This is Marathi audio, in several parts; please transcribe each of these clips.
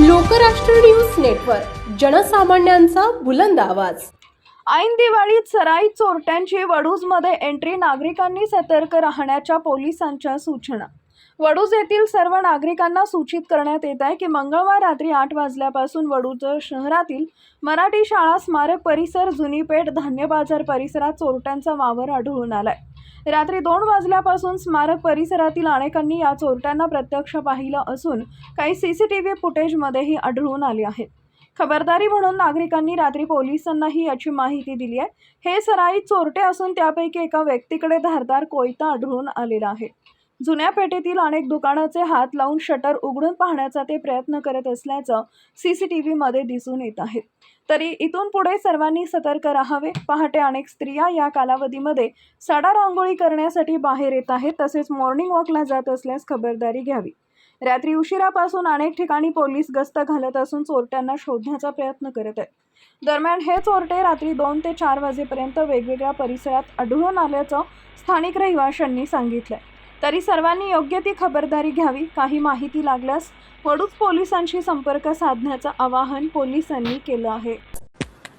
लोकराष्ट्र न्यूज नेटवर्क जनसामान्यांचा बुलंद आवाज. ऐन दिवाळीत सराई चोरट्यांची वडूजमध्ये एंट्री नागरिकांनी सतर्क राहण्याच्या पोलिसांच्या सूचना. वडूज येथील सर्व नागरिकांना सूचित करण्यात येत आहे की मंगळवार रात्री आठ वाजल्यापासून वडूज शहरातील मराठी शाळा स्मारक परिसर जुनीपेठ धान्य बाजार परिसरात चोरट्यांचा वावर आढळून आलाय. रात्री दोन वाजल्यापासून स्मारक परिसरातील अनेकांनी या चोरट्यांना प्रत्यक्ष पाहिलं असून काही सी सी टी व्ही फुटेजमध्येही आढळून आले आहेत खबरदारी म्हणून नागरिकांनी रात्री पोलिसांनाही याची माहिती दिली आहे. हे सराईत चोरटे असून त्यापैकी एका व्यक्तीकडे धारदार कोयता आढळून आलेला आहे. जुन्या पेठेतील अनेक दुकानाचे हात लावून शटर उघडून पाहण्याचा ते प्रयत्न करत असल्याचं सी सी टी व्हीमध्ये दिसून येत आहे. तरी इथून पुढे सर्वांनी सतर्क राहावे पहाटे अनेक स्त्रिया या कालावधीमध्ये सडा रांगोळी करण्यासाठी बाहेर येत आहेत तसेच मॉर्निंग वॉकला जात असल्यास खबरदारी घ्यावी. रात्री उशिरापासून अनेक ठिकाणी पोलीस गस्त घालत असून चोरट्यांना शोधण्याचा प्रयत्न करत आहेत. दरम्यान हे चोरटे रात्री दोन ते चार वाजेपर्यंत वेगवेगळ्या परिसरात आढळून आल्याचं स्थानिक रहिवाशांनी सांगितलंय. तरी सर्वांनी योग्य ती खबरदारी घ्यावी काही माहिती लागल्यास वडूज पोलिसांशी संपर्क साधण्याचं आवाहन पोलिसांनी केलं आहे.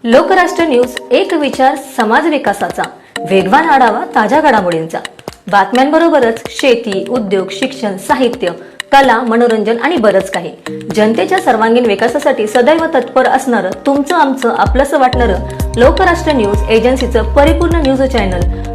लोकराष्ट्र न्यूज एक विचार समाज विकासाचा. वेगवान आढावा ताज्या घडामोडींचा. बातम्यांबरोबरच शेती उद्योग शिक्षण साहित्य कला मनोरंजन आणि बरंच काही. जनतेच्या सर्वांगीण विकासासाठी सदैव तत्पर असणारं तुमचं आमचं आपलंसं वाटणारं लोकराष्ट्र न्यूज एजन्सीचं परिपूर्ण news channel